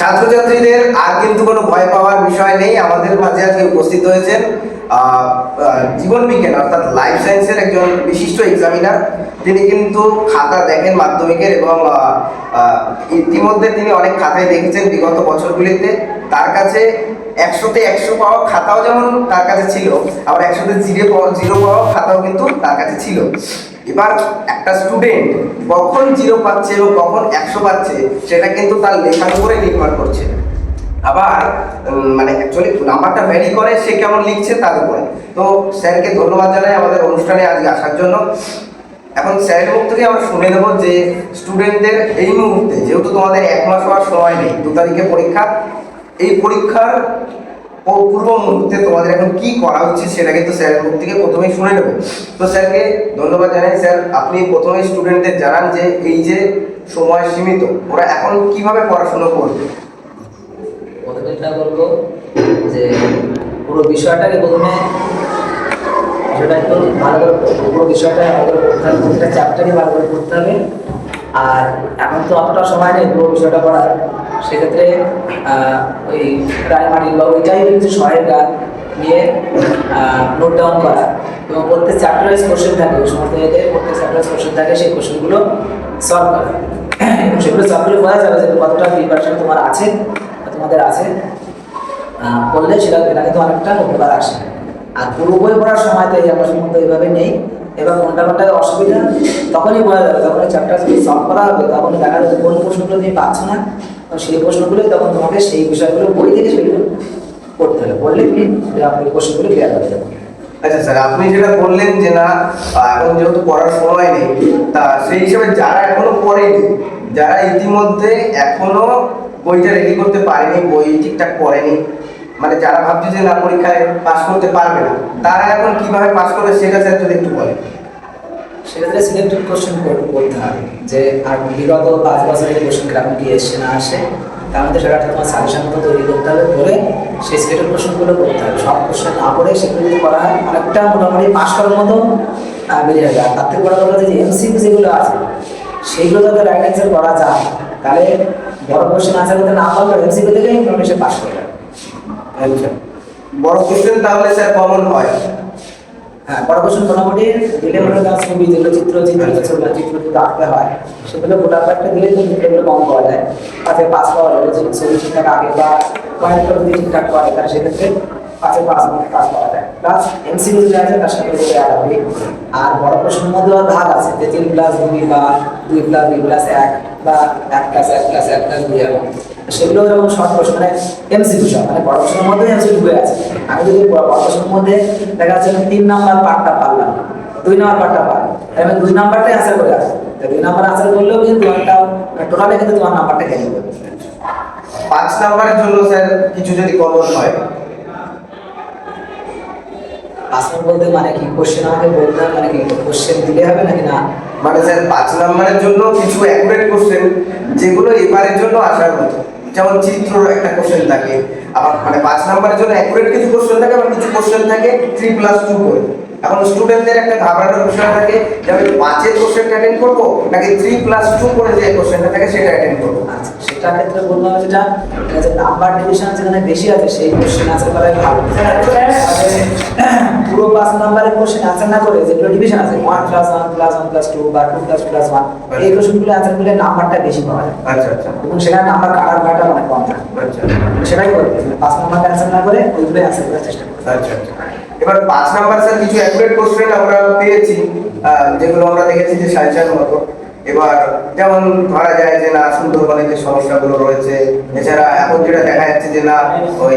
ছাত্রছাত্রীদের আর কিন্তু কোনো ভয় পাওয়ার বিষয় নেই। আমাদের মাঝে আজকে উপস্থিত হয়েছেন জীবন বিজ্ঞান, অর্থাৎ লাইফ সায়েন্সের একজন বিশিষ্ট এক্সামিনার তিনি কিন্তু খাতা দেখেন মাধ্যমিকের এবং ইতিমধ্যে তিনি অনেক খাতায় দেখেছেন বিগত বছরগুলিতে। তার কাছে একশোতে একশো পাওয়া খাতাও যেমন তার কাছে ছিল, আবার একশোতে জিরো পাওয়া জিরো পাওয়া খাতাও কিন্তু তার কাছে ছিল। এবার একটা স্টুডেন্ট কখন জিরো পাচ্ছে এবং কখন একশো পাচ্ছে, সেটা কিন্তু তার লেখার উপরে নির্ভর করছে। আবার মানে অ্যাকচুয়ালি নাম্বারটা ভ্যারি করে, সে কেমন লিখছে তার উপরে। তো স্যারকে ধন্যবাদ জানাই আমাদের অনুষ্ঠানে আজকে আসার জন্য। এখন স্যারের মুখ থেকে আমরা শুনে নেব যে স্টুডেন্টদের এই মুহূর্তে, যেহেতু তোমাদের এক মাস হওয়ার সময় নেই, দু তারিখে পরীক্ষা, এই পরীক্ষার ও- পূর্ব মুহূর্তে তোমাদের এখন কি করা উচিত সেটা কিন্তু স্যারের মুখ থেকে প্রথমেই শুনে নেব। তো স্যারকে ধন্যবাদ জানাই। স্যার, আপনি প্রথমে স্টুডেন্টদের জানান যে এই যে সময় সীমিত, ওরা এখন কীভাবে পড়াশোনা করবে? প্রথমে যেটা বলব যে পুরো বিষয়টাকে প্রথমে বিষয়টা একটু ভালো করে পুরো বিষয়টা ভালো করে পড়তে হবে। প্রতিটা চ্যাপ্টারই ভালো করে পড়তে হবে। আর এখন তো অতটা সময় নেই, পুরো বিষয়টা পড়ার। সেক্ষেত্রে ওই প্রাইমারি বা ওই টাইপের কিছু শহরের গান নিয়ে নোট ডাউন করা। এবং প্রত্যেক চ্যাপ্টার ওয়াইজ কোশ্চেন থাকে, ওই সমস্ত এদের প্রত্যেক চ্যাপ্টার ওয়াইজ কোশ্চেন থাকে, সেই কোশ্চেনগুলো সলভ করা। এবং সেগুলো সলভ করে বোঝা যাবে যে কতটা প্রিপারেশন তোমার আছে তোমাদের আছে। করলে সেটা এটা কিন্তু অনেকটা উপকার আসে। আর পুরো বই পড়ার সময় তো এই আমার মধ্যে এইভাবে নেই। এবার কোনটা কোনটা অসুবিধা, তখনই বোঝা যাবে তখন চ্যাপ্টার সলভ করা হবে, তখন দেখা যাবে কোন প্রশ্নগুলো তুমি পাচ্ছ না। সেই প্রশ্নগুলো তখন তোমাকে সেই বিষয়গুলো বই থেকে সেগুলো পড়তে হবে। পড়লে কি আপনি প্রশ্নগুলো ক্লিয়ার হয়ে যাবে আচ্ছা স্যার, আপনি যেটা বললেন যে না এখন যেহেতু পড়ার সময় নেই, তা সেই হিসেবে যারা এখনও পড়েনি, যারা ইতিমধ্যে এখনও বইটা রেডি করতে পারেনি, বই ঠিকঠাক পড়েনি মানে যারা ভাবছে যে না, পরীক্ষায় পাশ করতে পারবে না, তারা এখন কীভাবে পাশ করবে সেটা স্যার যদি একটু বলেন। সেক্ষেত্রে সিলেক্টেড কোশ্চেন করতে হবে যে, আর বিগত পাঁচ বছরের কোশ্চেন গ্রাম কি এসছে না আসে? তার মধ্যে সেটা তোমার সাজেশন মতো তৈরি করতে হবে করে সেই সিলেক্টেড কোশ্চেনগুলো করতে হবে। সব কোশ্চেন না করে সেগুলো যদি করা হয়, অনেকটা মোটামুটি পাশ করার মতো বেরিয়ে যাবে আর তার থেকে বড় কথা যে এমসিকিউ যেগুলো আছে, সেইগুলো যাতে রাইট অ্যান্সার করা যায়, তাহলে বড় কোশ্চেন আনসার করতে না পারলে এমসিকিউ থেকেই মোটামুটি সে পাশ করে বড় কোশ্চেন তাহলে স্যার কমন হয়। হ্যাঁ বড় মোটামুটি যেগুলো চিত্র চিত্র ছবি চিত্র যদি আঁকতে হয়, সেগুলো গোটা কয়েকটা চিত্রগুলো কম পাওয়া যায়। তাতে পাস পাওয়া যাবে ঠিকঠাক আগে বা কয়েকটা ঠিকঠাক তাহলে সেক্ষেত্রে পাঁচে পাঁচ মার্ক পাস পাওয়া যায়। প্লাস এমসিকিউ যেটা আছে তার সাথে করে অ্যাড হবে। আর বড় প্রশ্নের মধ্যে ভাগ আছে। যে তিন প্লাস দুই বা দুই প্লাস দুই প্লাস এক বা এক প্লাস এক প্লাস এক প্লাস দুই এরকম সেগুলো এরকম শর্ট প্রশ্ন মানে এমসিকিউ সব। মানে বড় প্রশ্নের মধ্যে এমসিকিউ হয়ে আছে। আমি যদি বড় প্রশ্নের মধ্যে দেখা যাচ্ছে আমি তিন নাম্বার পার্টটা পারলাম, দুই নাম্বার পার্টটা পারলাম, তাহলে আমি দুই নাম্বারটাই অ্যান্সার করে আসব। তো দুই নাম্বার অ্যান্সার করলেও কিন্তু একটা টোটালে কিন্তু তোমার নাম্বারটা করবে পাঁচ নাম্বারের জন্য স্যার কিছু যদি কমন হয় পাসপোর্ট বলতে মানে কি কোশ্চেন আমাকে বলতে মানে কি কোশ্চেন দিলে হবে নাকি না? মানে স্যার পাঁচ নাম্বারের জন্য কিছু অ্যাকুরেট কোশ্চেন যেগুলো এবারের জন্য আসার মতো। যেমন চিত্র একটা কোশ্চেন থাকে। আবার মানে পাঁচ নাম্বারের জন্য অ্যাকুরেট কিছু কোশ্চেন থাকে, আবার কিছু কোশ্চেন থাকে থ্রি প্লাস টু করে। এখন স্টুডেন্টদের একটা ঘাবড়ানোর বিষয় থাকে যে আমি পাঁচের কোশ্চেনটা অ্যাটেন্ড করব নাকি থ্রি প্লাস টু করে যে কোশ্চেনটা থাকে সেটা অ্যাটেন্ড করব? আচ্ছা সেটার ক্ষেত্রে বললাম যেটা এটা যে নাম্বার ডিভিশন যেখানে বেশি আছে সেই কোশ্চেন আনসার করাই ভালো। পুরো পাঁচ নাম্বারের কোশ্চেন আনসার না করে যেগুলো ডিভিশন আছে one plus one plus one plus two বা টু প্লাস প্লাস ওয়ান এই কোশ্চেনগুলো আনসার করলে নাম্বারটা বেশি পাওয়া যায়। আচ্ছা আচ্ছা। এবং সেখানে নাম্বার কাটার ভাড়াটা অনেক কম থাকে। আচ্ছা। সেটাই করবে পাঁচ নাম্বারটা অ্যান্সার না করে ওইগুলো অ্যান্সার করার চেষ্টা করবে। আচ্ছা আচ্ছা। এবার পাঁচ নাম্বার স্যার কিছু অ্যাকুরেট কোশ্চেন আমরা পেয়েছি যেগুলো আমরা দেখেছি যে সাড়ে চার মতো। এবার যেমন ধরা যায় যে না, সুন্দরবনে যে সমস্যাগুলো রয়েছে, এছাড়া এখন যেটা দেখা যাচ্ছে যে না, ওই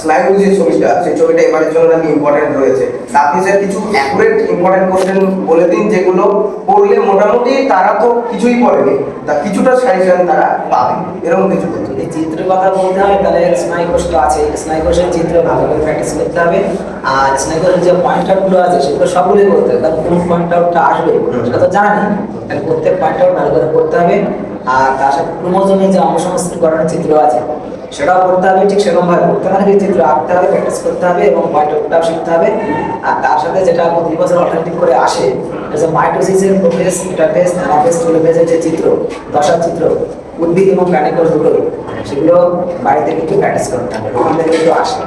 স্নায়ু যে ছবিটা সেই ছবিটা এবারের জন্য নাকি ইম্পর্টেন্ট রয়েছে। আপনি স্যার কিছু অ্যাকুরেট ইম্পর্টেন্ট কোশ্চেন বলে দিন যেগুলো পড়লে মোটামুটি তারা তো কিছুই পড়েনি। তা কিছুটা সাজেশন তারা পাবে। এরকম কিছু যদি চিত্রের কথা বলতে হয়, তাহলে স্নায়ু কোষ তো আছে স্নায়ু কোষের চিত্র ভালো করে প্র্যাকটিস করতে হবে। আর স্নায়ু কোষের যে পয়েন্ট আউটগুলো আছে, সেগুলো সবগুলোই করতে হবে। কারণ কোন পয়েন্ট আউটটা আসবে, সেটা তো জানা নেই। তাহলে প্রত্যেক পয়েন্ট ভালো করে করতে হবে। আর তার সাথে ক্রোমোজোমের যে অঙ্গসংস্করণের চিত্র আছে, সেটাও করতে হবে, ঠিক সেরকম ভাবে করতে মানে কি চিত্র আঁকতে হবে প্র্যাকটিস করতে হবে এবং আউটটাও শিখতে হবে। আর তার সাথে যেটা প্রতি বছর অল্টারনেটিভ করে আসে যে মাইটোসিসের প্রোফেস ইন্টারফেস অ্যানাফেস টেলোফেসের যে চিত্র, দশার চিত্র, উদ্ভিদ এবং প্রাণী কোষ দুটোই সেগুলো বাড়িতে কিন্তু প্র্যাকটিস করতে হবে ওখান কিন্তু আসে।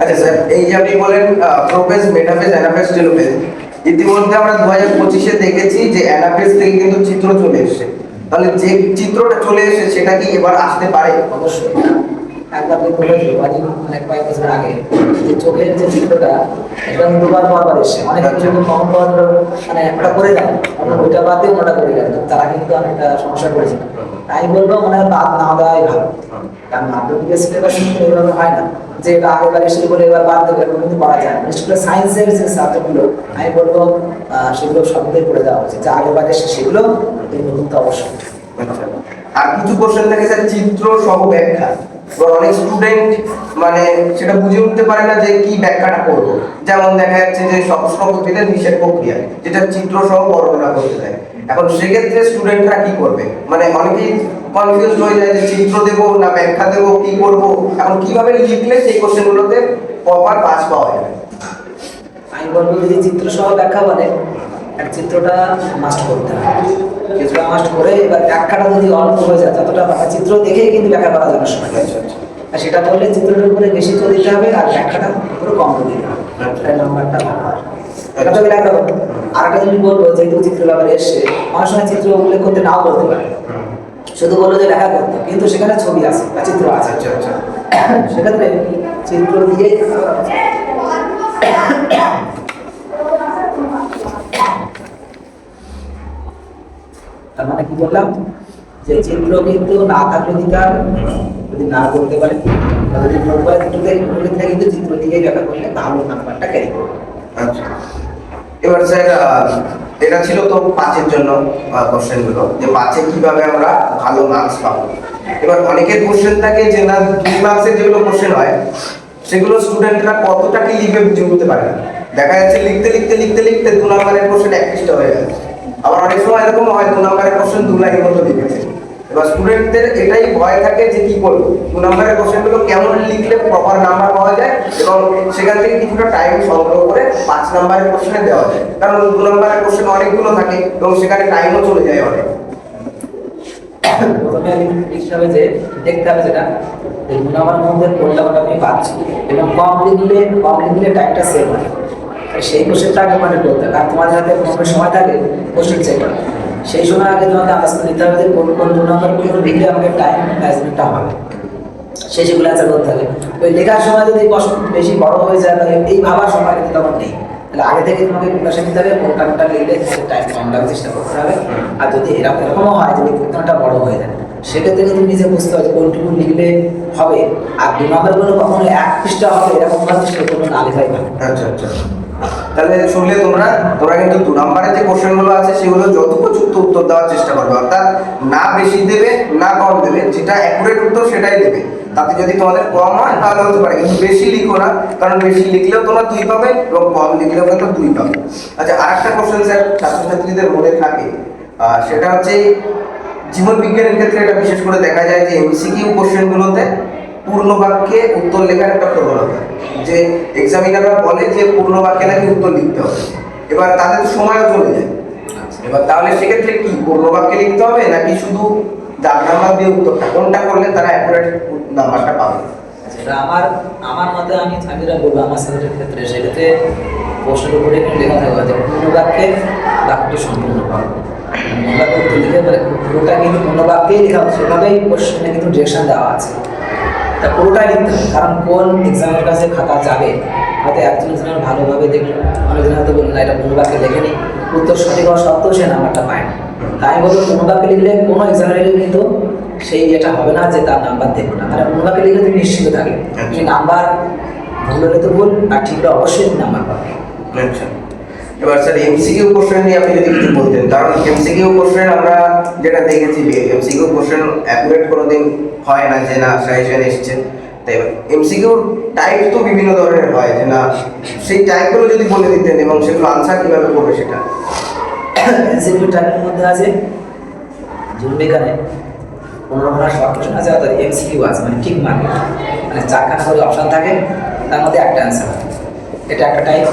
আচ্ছা স্যার, এই যে আপনি বলেন প্রোপেজ মেটাফেজ অ্যানাফেজ টেলোফেজ ইতিমধ্যে আমরা দু হাজার পঁচিশে দেখেছি যে অ্যানাফেজ থেকে কিন্তু চিত্র চলে এসেছে। তাহলে যে চিত্রটা চলে এসেছে সেটা কি এবার আসতে পারে? অবশ্যই। একবার দেখতে হবে যোগাযোগ অনেক কয়েক বছর আগে। যে চোখের যে চিত্রটা এটা দুবার বারবার এসছে। অনেক কিছু কিন্তু কম মানে একটা করে দেয় ওইটা বাদ দিয়ে ওটা করে দেয় তারা কিন্তু অনেকটা সমস্যা করেছে তাই বলব মানে বাদ না দেওয়াই ভালো। কারণ মাধ্যমিকের সিলেবাস এইভাবে হয় না, যে এটা এসে বলে এবার বাদ দেবে, এরকম কিন্তু করা যায় করে সায়েন্সের যে সাবজেক্টগুলো আমি বলব সেগুলো করে দেওয়া উচিত, যে আগেবার সেগুলো অবশ্যই। আর কিছু কোশ্চেন থাকে স্যার চিত্র সহ ব্যাখ্যা। অনেক স্টুডেন্ট মানে সেটা বুঝে উঠতে পারে না যে কি ব্যাখ্যাটা করব। যেমন দেখা যাচ্ছে যে সবসময় নিষেধ প্রক্রিয়া, যেটা চিত্র সহ বর্ণনা করতে দেয়। এখন সেক্ষেত্রে স্টুডেন্টরা কি করবে? মানে অনেকেই কনফিউজ হয়ে যায় যে চিত্র দেবো না ব্যাখ্যা দেবো কি করব? এখন কীভাবে লিখলে সেই কোশ্চেনগুলোতে প্রপার পাস পাওয়া যাবে? আমি বলব যদি চিত্র সহ ব্যাখ্যা বলে এক চিত্রটা মাস্ট করতে হবে চিত্রটা মাস্ট করে এবার ব্যাখ্যাটা যদি অল্প হয়ে যায় ব্যাখ্যা চিত্র দেখেই কিন্তু ব্যাখ্যা করা যাবে সময় আচ্ছা আচ্ছা। আর সেটা করলে চিত্রটার উপরে বেশি করে দিতে হবে আর ব্যাখ্যাটা পুরো কম করে দিতে হবে। নাম্বারটা ভালো এটা তো গেলে একরকম আর একটা জিনিস বলব যেহেতু চিত্র ব্যাপারে এসছে অনেক সময় চিত্র উল্লেখ করতে নাও বলতে পারে। শুধু বলল যে দেখা করতে কিন্তু সেখানে ছবি আছে বা চিত্র আছে। আচ্ছা আচ্ছা সেক্ষেত্রে চিত্র দিয়েই তার মানে কি বললাম? যে চিত্র কিন্তু না থাকলে হবে যদি না করতে পারে যদি বলতে পারে চিত্র দিয়ে কিন্তু চিত্র দিয়েই ব্যাখ্যা করলে তাহলে নাম্বারটা আচ্ছা এবার স্যার এটা ছিল তো পাঁচের জন্য কোশ্চেনগুলো যে পাঁচে কীভাবে আমরা ভালো মার্কস পাবো? এবার অনেকের কোশ্চেন থাকে যে, না, দুই মার্কসের যেগুলো কোশ্চেন হয়, সেগুলো স্টুডেন্টরা কতটা কি লিখে বুঝে উঠতে পারে না। দেখা যাচ্ছে লিখতে লিখতে লিখতে লিখতে দু নম্বরের কোশ্চেন এক পৃষ্ঠা হয়ে যাচ্ছে। আবার অনেক সময় এরকম হয়, দু নম্বরের কোশ্চেন দু লাইনের মতো লিখেছে এবার স্টুডেন্টদের এটাই ভয় থাকে যে কি করব? দু নম্বরের কোশ্চেনগুলো কেমন লিখলে প্রপার নাম্বার পাওয়া যায় এবং সেখান থেকে কিছুটা টাইম সংগ্রহ করে পাঁচ নম্বরের কোশ্চেনে দেওয়া যায়। কারণ দু নম্বরের কোশ্চেন অনেকগুলো থাকে এবং সেখানে টাইমও চলে যায় অনেক। সেই কোশ্চেনটা আগে মানে করতে কারণ তোমাদের হাতে সময় থাকে কোশ্চেন চেক করা। সেই সময় আগে তোমাকে আন্দাজ নিতে হবে যে কোন কোন নম্বর কোন লিখলে আমাকে টাইম ম্যানেজমেন্টটা হবে। সেই সেগুলো অ্যান্সার করতে হবে। ওই লেখার সময় যদি বেশি বড় হয়ে যায়, তাহলে এই ভাবার সময় কিন্তু তখন নেই। তাহলে আগে থেকে তোমাকে প্রিপারেশন নিতে হবে কোনটা কোনটা লিখলে টাইম কম লাগার চেষ্টা করতে হবে। আর যদি এরকম এরকমও হয়, যদি কোনটা বড় হয়ে যায়, সেক্ষেত্রে কিন্তু নিজে বুঝতে হবে কোনটুকু লিখলে হবে। আর দু নম্বরগুলো কখনো এক পৃষ্ঠা হবে, এরকম ভাবে সেগুলো না লেখাই ভালো। আচ্ছা আচ্ছা। তাহলে শুনলে তোমরা তোমরা কিন্তু দু নম্বরের যে কোশ্চেনগুলো আছে সেগুলো যতটুকু যুক্ত উত্তর দেওয়ার চেষ্টা করবে, অর্থাৎ না বেশি দেবে, না কম দেবে, যেটা অ্যাকুরেট উত্তর সেটাই দেবে। তাতে যদি তোমাদের কম হয়, তাহলে হতে পারে, কিন্তু বেশি লিখো না, কারণ বেশি লিখলেও তোমরা দুই পাবে এবং কম লিখলেও কিন্তু দুই পাবে। আচ্ছা আর একটা কোশ্চেন স্যার, ছাত্রছাত্রীদের মনে থাকে সেটা হচ্ছে জীবন বিজ্ঞানের ক্ষেত্রে এটা বিশেষ করে দেখা যায় যে এমসিকিউ কোশ্চেনগুলোতে পূর্ণ বাক্যে উত্তর লেখার একটা প্রবণতা। যে এক্সামিনাররা বলে যে পূর্ণ বাক্যে নাকি উত্তর লিখতে হবে। এবার তাদের সময়ও চলে যায়। এবার তাহলে সেক্ষেত্রে কি পূর্ণ বাক্যে লিখতে হবে নাকি শুধু যার নাম্বার দিয়ে উত্তরটা কোনটা করলে তারা অ্যাকুরেট নাম্বারটা পাবে? সেটা আমার আমার মতে আমি আমি বলব আমার সাবজেক্টের ক্ষেত্রে, সেক্ষেত্রে প্রশ্নের উপরে কিন্তু লেখা থাকবে যে পূর্ণ বাক্যে বাক্যটি সম্পূর্ণ বলে পুরোটা কিন্তু পূর্ণ বাক্যেই লেখা সেভাবেই কোশ্চেনে কিন্তু ডিরেকশন দেওয়া আছে। তা পুরোটাই লিখতে হবে। কারণ কোন এক্সামের কাছে খাতা যাবে হয়তো একজন এক্সামের ভালোভাবে দেখল অনেকজন হয়তো বলল না এটা বাক্যে লেখেনি। উত্তর সঠিক হওয়া সত্ত্বেও সে নাম্বারটা পায় না। তাই বলব পূর্ণ বাক্যে লিখলে কোনো এক্সামিনারে কিন্তু সেই এটা হবে না যে তার নাম্বার দেবো না। পূর্ণ বাক্যে লিখলে তুমি নিশ্চিত থাকবে। তুমি নাম্বার ভুল হলে তো ভুল আর ঠিক হলে অবশ্যই নাম্বার পাবে। আচ্ছা। এবার স্যার এমসিকিউ কোশ্চেন নিয়ে আপনি যদি কিছু বলতেন, কারণ এমসিকিউ কোশ্চেন আমরা যেটা দেখেছি এমসিকিউ কোশ্চেন অ্যাকুরেট কোনোদিন হয় না যে না সাজেশন এসছে। তাই এমসিকিউ টাইপ তো বিভিন্ন ধরনের হয়, যে না, সেই টাইপগুলো যদি বলে দিতেন এবং সেগুলো আনসার কীভাবে করবে সেটা? এনসিকিউ টাইপের মধ্যে আছে জুলবিকানে পনেরো খানা শর্ট কোশ্চেন আছে অর্থাৎ এমসিকিউ আছে মানে ঠিক মার্ক মানে চারখানা করে অপশন থাকে, তার মধ্যে একটা অ্যান্সার এটা একটা টাইপ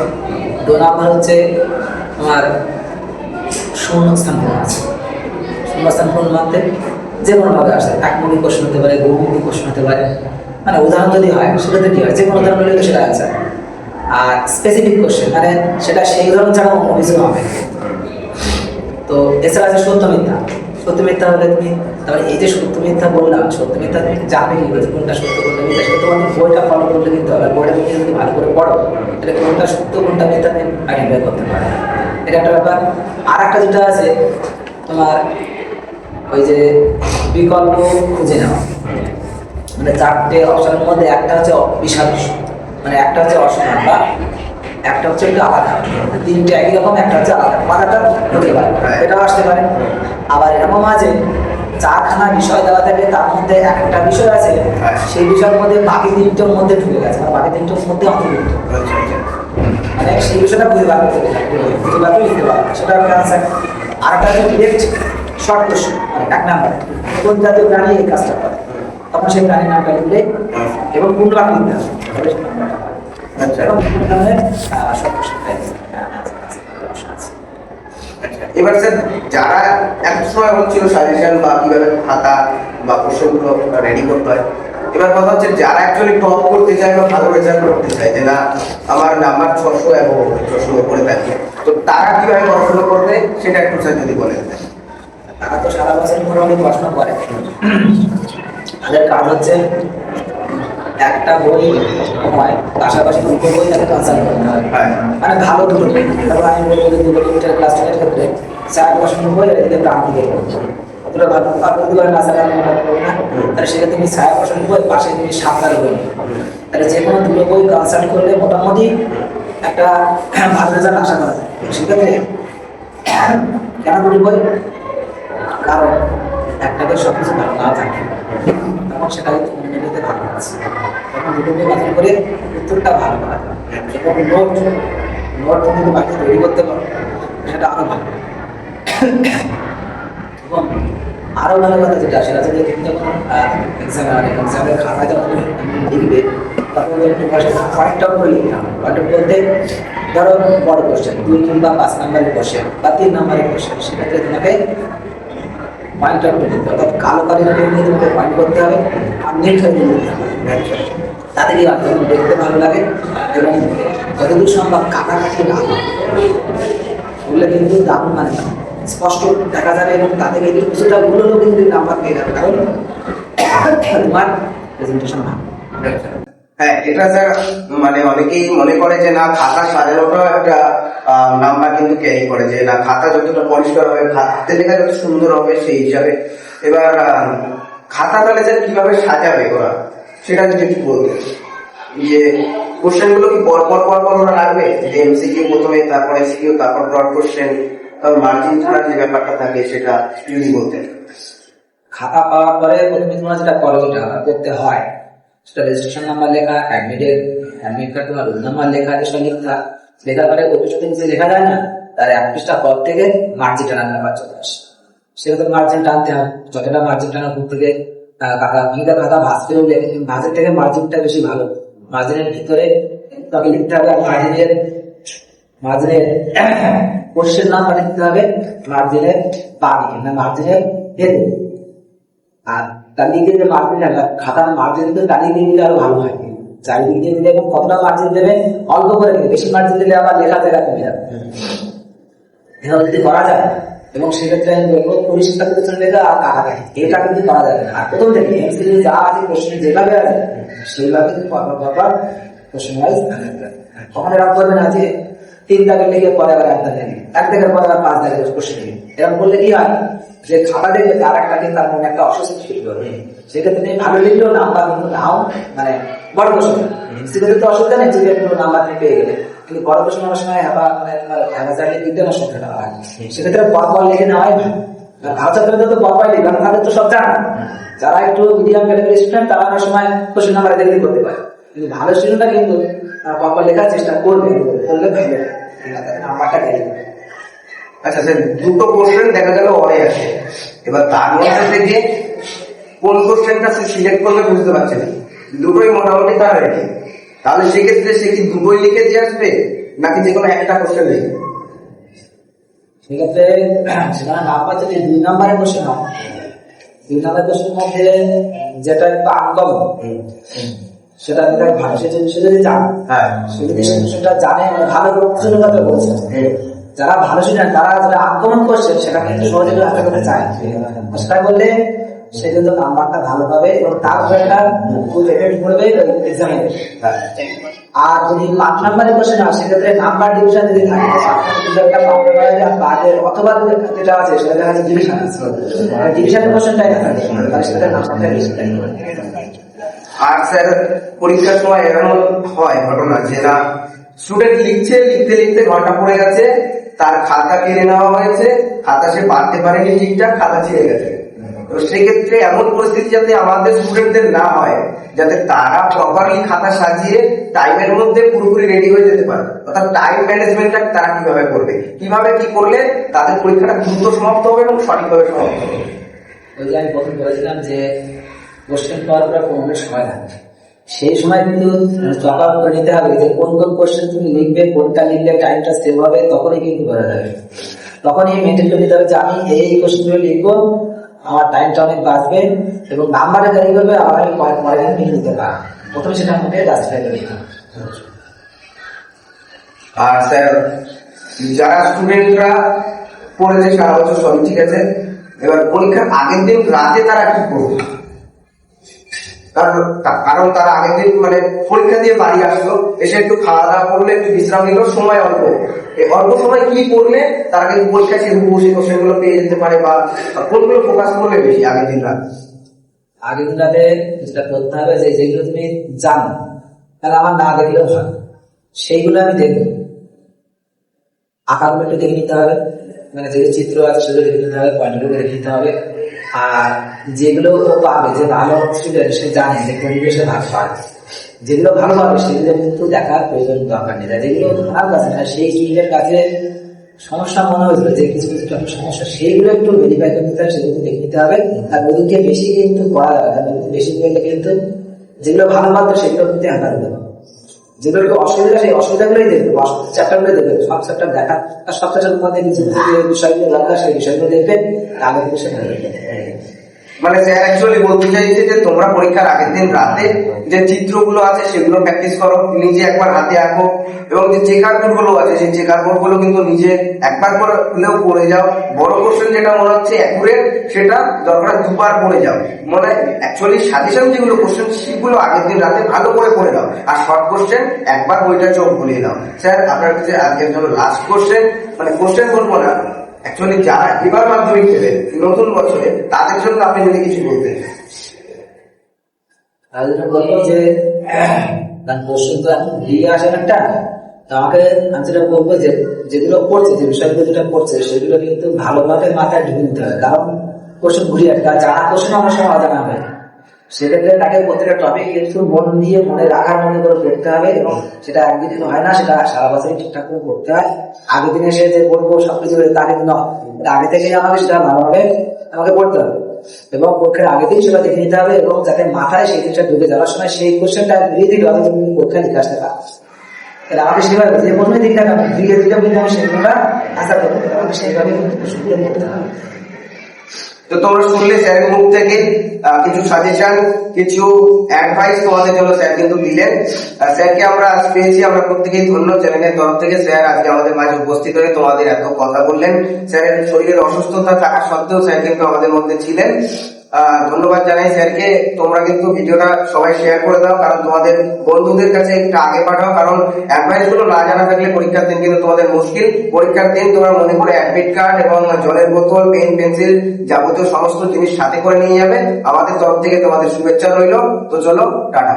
দু নম্বর হচ্ছে তোমার শূন্য স্থান আছে। শূন্য স্থান পূরণ মানতে যে কোনো ভাবে আসে। একমুখী কোশ্চেন হতে পারে বহুমুখী কোশ্চেন হতে পারে। মানে উদাহরণ যদি হয় সেটাতে কি হয়? যে কোনো উদাহরণ হলে সেটা আছে আর স্পেসিফিক কোশ্চেন মানে সেটা সেই উদাহরণ ছাড়া অন্য কিছু হবে। তো এছাড়া আছে সত্য মিথ্যা। সত্য মিথ্যা হলে তুমি তাহলে এই যে সত্য মিথ্যা বললাম, সত্য মিথ্যা তুমি জানবে কি যে কোনটা সত্য, কোনটা মিথ্যা, সেটা তোমার বইটা ফলো করলে কিন্তু হবে। বইটা তুমি যদি ভালো করে পড়ো, তাহলে কোনটা সত্য, কোনটা মিথ্যা তুমি আইডেন্টিফাই করতে পারবে এটা একটা ব্যাপার। আর একটা যেটা আছে, তোমার ওই যে বিকল্প খুঁজে নেওয়া মানে চারটে অপশনের মধ্যে একটা হচ্ছে বিশাল মানে একটা হচ্ছে অসমান, বা একটা হচ্ছে একটু আলাদা। তিনটে একই রকম, একটা হচ্ছে আলাদা। আলাদাটা হতে পারে। এটাও আসতে পারে। আবার এরকম আছে চারখানা বিষয় দেওয়া থাকে তার মধ্যে একটা বিষয় আছে হ্যাঁ। সেই বিষয়ের মধ্যে বাকি তিনটের মধ্যে ঢুকে গেছে মানে বাকি তিনটের মধ্যে অন্তর্ভুক্ত। আচ্ছা আচ্ছা। মানে সেই বিষয়টা বার করে লিখতে পারবে। সেটা একটা আনসার আর একটা হচ্ছে শর্ট কোশ্চেন মানে এক নাম্বার কোন জাতীয় প্রাণী এই কাজটা করে? তখন সেই প্রাণীর নামটা লিখলে এবং কোন লিখতে হবে। আচ্ছা। আচ্ছা, এবার স্যার যারা এক সময় হচ্ছিল সাজেশন বা কীভাবে খাতা বা প্রশ্নগুলো রেডি করতে হয়। এবার কথা হচ্ছে যারা অ্যাকচুয়ালি টপ করতে চায় বা ভালো রেজাল্ট করতে চায় যে না আমার নাম্বার ছশো এবং ছশো উপরে থাকে তো তারা কীভাবে পড়াশোনা করবে সেটা একটু স্যার যদি বলেন। তারা তো সারা বছর মোটামুটি পড়াশোনা করে। তাদের কাজ হচ্ছে একটা বই হয় পাশাপাশি দুটো বই তাকে কনসাল্ট করতে হয়। হ্যাঁ। মানে ভালো দুটো বই। তারপর আমি বলব যে দুটো কিলোমিটার ক্লাস টেনের ক্ষেত্রে চার বই এদিকে প্রাণ করে না সেক্ষেত্রে তুমি ছায়া বছর বই পাশে তুমি বই তাহলে যে কোনো দুটো বই করলে মোটামুটি একটা ভালো করা সেক্ষেত্রে কেন দুটো ভালো না থাকে, তখন আছে তখন বাতিল করে ভালো করা তৈরি করতে পারো, সেটা আরও ভালো। এবং আরও ভালো কথা যেটা সেটা যে তুমি যখন এক্সামে এক্সামের খাতায় যখন লিখবে, তখন একটু আউট করে পয়েন্ট আউট বলতে ধরো বড় কোশ্চেন দুই কিংবা পাঁচ নাম্বারের কোশ্চেন বা তিন নাম্বারের কোশ্চেন সেক্ষেত্রে তোমাকে পয়েন্ট আউট করে দিতে হবে। অর্থাৎ কালো কালির পেন তোমাকে পয়েন্ট করতে হবে আর কালি নিয়ে দিতে হবে। কি হয় দেখতে ভালো লাগে এবং যতদূর সম্ভব কাটাকাটি না হয় বললে কিন্তু দারুণ মানে না। স্পষ্ট দেখা যাবে এবং তাতে কিন্তু কিছুটা ভুলেও কিন্তু নাম্বার পেয়ে যাবে। কারণ তোমার প্রেজেন্টেশন ভালো। হ্যাঁ এটা স্যার মানে অনেকেই মনে করে যে না, খাতা সাজানোটা একটা নাম্বার কিন্তু ক্যারি করে যে না, খাতা যতটা পরিষ্কার হবে লেখা যত সুন্দর হবে সেই হিসাবে। এবার খাতা তাহলে স্যার কীভাবে সাজাবে ওরা, সেটা যদি একটু বলতে। যে কোশ্চেনগুলো কি পর পর পর পর ওরা রাখবে? যে এমসিকিউ প্রথমে, তারপর এসকিউ তারপর ডট কোশ্চেন তারপর মার্জিন ছাড়ার যে ব্যাপারটা থাকে সেটা খাতা পাওয়ার পরে প্রথমে যেটা করো করতে হয় সেটা রেজিস্ট্রেশন নাম্বার লেখা অ্যাডমিটের অ্যাডমিট কার্ড তোমার রোল নাম্বার লেখা লেখা। লেখার পরে অফিসে যে লেখা যায় না তার পর থেকে মার্জিন টানার ব্যাপার চলে আসে। মার্জিন টানতে হবে যতটা মার্জিন টানার উপর থেকে আহ, খাতা ভাঁজতেও লেখে ভাঁজের থেকে মার্জিনটা বেশি ভালো। মার্জিনের ভিতরে তাকে লিখতে হবে মার্জিনের মার্জিনের কোশ্চেন নাম্বার লিখতে হবে মার্জিনের বাড়ি না মার্জিনের হেদে আর তার দিকে যে মার্জিন খাতার মার্জিন কিন্তু দাঁড়িয়ে দিয়ে দিলে আরও ভালো হয়। চারিদিক দিয়ে দিলে কতটা মার্জিন দেবে, অল্প করে দিলে বেশি মার্জিন দিলে আবার লেখা জায়গা কমে যাবে। এভাবে যদি করা যায়, এবং সেক্ষেত্রে আমি বলব, পরিষ্কার পরিচ্ছন্ন লেখা আর কাটাকাটি এটা কিন্তু করা যাবে না। আর প্রথম থেকে এমসিকিউ যা আছে কোশ্চেন যেভাবে আছে, সেইভাবে কিন্তু পরপর পরপর কোশ্চেন ওয়াইজ কখনো এরকম করবে না যে তিন দাগে লিখে পরে আবার এক দাগে এক দাগের পরে আবার পাঁচ দাগে কোশ্চেন লিখে এরকম করলে কি হয়? যে খাতা দেখবে তার একটা কিন্তু তার মনে একটা অস্বস্তি ফিল করবে। সেক্ষেত্রে তুমি ভালো লিখলেও নাম্বার কিন্তু নাও মানে বড় কোশ্চেন সেক্ষেত্রে তো অসুবিধা নেই যে একটু নাম্বার তুমি পেয়ে গেলে। কিন্তু বড় অনেক সময় তোমার হ্যামাজার লিখতে না সংখ্যাটা হয়। সেক্ষেত্রে পর পর লিখে নেওয়াই ভালো। ছাত্রদের তো পর পর লিখবে তাদের তো সব জানা। যারা একটু মিডিয়াম ক্যাটাগরি স্টুডেন্ট তারা অনেক সময় কোশ্চেন নাম্বার দেখে করতে পারে। কিন্তু ভালো স্টুডেন্টরা কিন্তু আহ, পর পর লেখার চেষ্টা করবে। করলে আচ্ছা স্যার দুটো কোশ্চেন দেখা গেল অরে আছে। এবার তার মধ্যে থেকে কোন কোশ্চেনটা সে সিলেক্ট করলে বুঝতে পারছে না। দুটোই মোটামুটি তার রেডি তাহলে সেক্ষেত্রে সে কি দুটোই লিখে দিয়ে আসবে নাকি যে কোনো একটা কোশ্চেন লিখবে? সেক্ষেত্রে সেখানে নাম্বার যদি দুই কোশ্চেন হয় কোশ্চেনের মধ্যে যেটা একটু আনকমন সেটা ভালো সে যদি জানে হ্যাঁ। সে যদি সে জানে মানে ভালো করে বলছে। যারা ভালো শিখেন তারা যারা আক্রমণ করছে সেটা কিন্তু সহজে হাতে করতে চায়। সেটা করলে সে কিন্তু নাম্বারটা ভালো পাবে এবং তার একটা পড়বে এক্সামে আর যদি পাঁচ নাম্বারের কোশ্চেন হয় সেক্ষেত্রে নাম্বার ডিভিশন যদি থাকে একটা অথবা যেটা আছে সেটা দেখা ডিভিশন ডিভিশনের কোশ্চেনটাই আর স্যার, পরীক্ষার সময় এমন হয় ঘটনা যে না স্টুডেন্ট লিখছে, লিখতে লিখতে ঘণ্টা পড়ে গেছে, তার খাতা কেড়ে নেওয়া হয়েছে, খাতা সে পারতে পারেনি ঠিকঠাক, খাতা ছিঁড়ে গেছে। তো সেক্ষেত্রে এমন পরিস্থিতি যাতে আমাদের স্টুডেন্টদের না হয়, যাতে তারা প্রপারলি খাতা সাজিয়ে টাইমের মধ্যে পুরোপুরি রেডি হয়ে যেতে পারে। অর্থাৎ টাইম ম্যানেজমেন্টটা তারা কীভাবে করবে? কীভাবে কি করলে তাদের পরীক্ষাটা দ্রুত সমাপ্ত হবে এবং সঠিকভাবে সমাপ্ত হবে? ওই যে আমি প্রথম বলেছিলাম যে কোশ্চেন পাওয়ার পর পনেরো সময় লাগে সেই সময় কিন্তু চক করে নিতে হবে। যে কোন কোন কোশ্চেন তুমি লিখবে, কোনটা লিখলে টাইমটা সেভ হবে, তখনই কিন্তু করা যাবে। তখনই মেনটেন করে নিতে হবে যে আমি এই কোশ্চেনগুলো লিখব, আমার টাইমটা অনেক বাঁচবে এবং নাম্বারে গাড়ি করবে, আবার আমি পরে পরে দিন মিল নিতে পারব। প্রথমে সেটা আমাকে জাস্টিফাই করে হবে। আর স্যার, যারা স্টুডেন্টরা পড়েছে সারা বছর সবই ঠিক আছে, এবার পরীক্ষার আগের দিন রাতে তারা কি করবে কারণ কারণ তারা আগের দিন মানে পরীক্ষা দিয়ে বাড়ি আসলো, এসে একটু খাওয়া দাওয়া করলে, একটু বিশ্রাম নিল, সময় অল্প। অল্প সময় কি করলে তারা কিন্তু পরীক্ষা সে বসে কোশ্চেনগুলো পেয়ে যেতে পারে বা কোনগুলো ফোকাস করলে বেশি আগের দিন রাত? আগের দিন রাতে যেটা করতে হবে যে যেগুলো তুমি জানো, তাহলে আমার না দেখলেও হয়। সেইগুলো আমি দেখব। আঁকাগুলো একটু দেখে নিতে হবে। মানে যে চিত্র আছে সেগুলো দেখে নিতে হবে পয়েন্টগুলো দেখে নিতে হবে। আর যেগুলো ও পাবে যে ভালো স্টুডেন্ট সে জানে যে পরিবেশে ভাগ পায় যেগুলো ভালো পাবে সেগুলো কিন্তু দেখার প্রয়োজন দরকার নেই যেগুলো খারাপ আছে না সেই স্টুডেন্টের কাছে সমস্যা মনে হয়েছিল যে কিছু কিছু সমস্যা সেইগুলো একটু ভেরিফাই করে নিতে হবে সেগুলো দেখে নিতে হবে আর ওদিকে বেশি কিন্তু করা যাবে না বেশি করলে কিন্তু যেগুলো ভালো পাবে সেগুলো কিন্তু দিতে হবে যেগুলো অসুবিধা সেই অসুবিধাগুলোই দেখবে চ্যাপ্টারগুলো দেখবে সব চ্যাপ্টার দেখা আর সব চ্যাপ্টার যে বিষয়গুলো দরকার সেই বিষয়গুলো দেখবে আগের বিষয় মানে স্যার অ্যাকচুয়ালি বলতে চাইছে যে তোমরা পরীক্ষার আগের দিন রাতে যে চিত্রগুলো আছে সেগুলো প্র্যাকটিস করো, নিজে একবার হাতে আঁকো এবং যে চেকার বোর্ডগুলো আছে সেই চেকার বোর্ডগুলো কিন্তু নিজে একবার করে হলেও পড়ে যাও। বড় কোশ্চেন যেটা মনে হচ্ছে অ্যাকুরেট সেটা দরকার দুবার পড়ে যাও। মানে অ্যাকচুয়ালি সাজেশন যেগুলো কোশ্চেন সেগুলো আগের দিন রাতে ভালো করে পড়ে দাও আর শর্ট কোশ্চেন একবার বইটা চোখ ভুলিয়ে দাও স্যার আপনার কাছে আজকের জন্য লাস্ট কোশ্চেন মানে কোশ্চেন বলব না। অ্যাকচুয়ালি যারা এবার মাধ্যমিক দেবে নতুন বছরে, তাদের জন্য আপনি যদি কিছু বলতেন। যে একটা। তো আমাকে আমি যেটা যে, যেগুলো পড়ছে যে বিষয়গুলো পড়ছে সেগুলো কিন্তু ভালোভাবে মাথায় ঢুকে নিতে হবে। কারণ কোশ্চেন ঘুরিয়ে জানা কোশ্চেন অনেক সময় অজানা হবে। সেক্ষেত্রে তাকে প্রত্যেকটা টপিক কিন্তু মন দিয়ে মনে রাখার মনে করে পড়তে হবে এবং সেটা একদিনে হয় না, সেটা সারা বছরই ঠিকঠাক করে পড়তে হয়। আগের দিনে সে যে পড়ব সবকিছু তা কিন্তু নয়। আগে থেকেই আমাকে সেটা ভালোভাবে আমাকে পড়তে হবে। এবং পরীক্ষার আগের দিন সেটা দেখে নিতে হবে এবং যাতে মাথায় সেই জিনিসটা ঢুকে যাওয়ার সময় সেই কোশ্চেনটা ঘুরিয়ে দিতে হবে তুমি পরীক্ষা লিখে আসতে পারো। তাহলে আমাকে সেভাবে যে প্রশ্নই দিক না কেন ঘুরিয়ে কিন্তু আমি সেগুলোটা আশা করতে পারব। সেইভাবে কিন্তু করতে হবে। তো তোমরা শুনলে স্যারের মুখ থেকে কিছু সাজেশন কিছু অ্যাডভাইস তোমাদের জন্য স্যার কিন্তু দিলেন স্যারকে আমরা আজ পেয়েছি, আমরা প্রত্যেকেই ধন্য। চ্যানেলের তরফ থেকে স্যার আজকে আমাদের মাঝে উপস্থিত হয়ে তোমাদের এত কথা বললেন। স্যারের শরীরের অসুস্থতা থাকা সত্ত্বেও স্যার কিন্তু আমাদের মধ্যে ছিলেন। ধন্যবাদ জানাই স্যারকে। তোমরা কিন্তু ভিডিওটা সবাই শেয়ার করে দাও, কারণ তোমাদের বন্ধুদের কাছে একটু আগে পাঠাও, কারণ অ্যাডভাইসগুলো না জানা থাকলে পরীক্ষার দিন কিন্তু তোমাদের মুশকিল। পরীক্ষার দিন তোমরা মনে করে অ্যাডমিট কার্ড এবং জলের বোতল পেন পেন্সিল যাবতীয় সমস্ত জিনিস সাথে করে নিয়ে যাবে। আমাদের তরফ থেকে তোমাদের শুভেচ্ছা রইল। তো চলো, টাটা।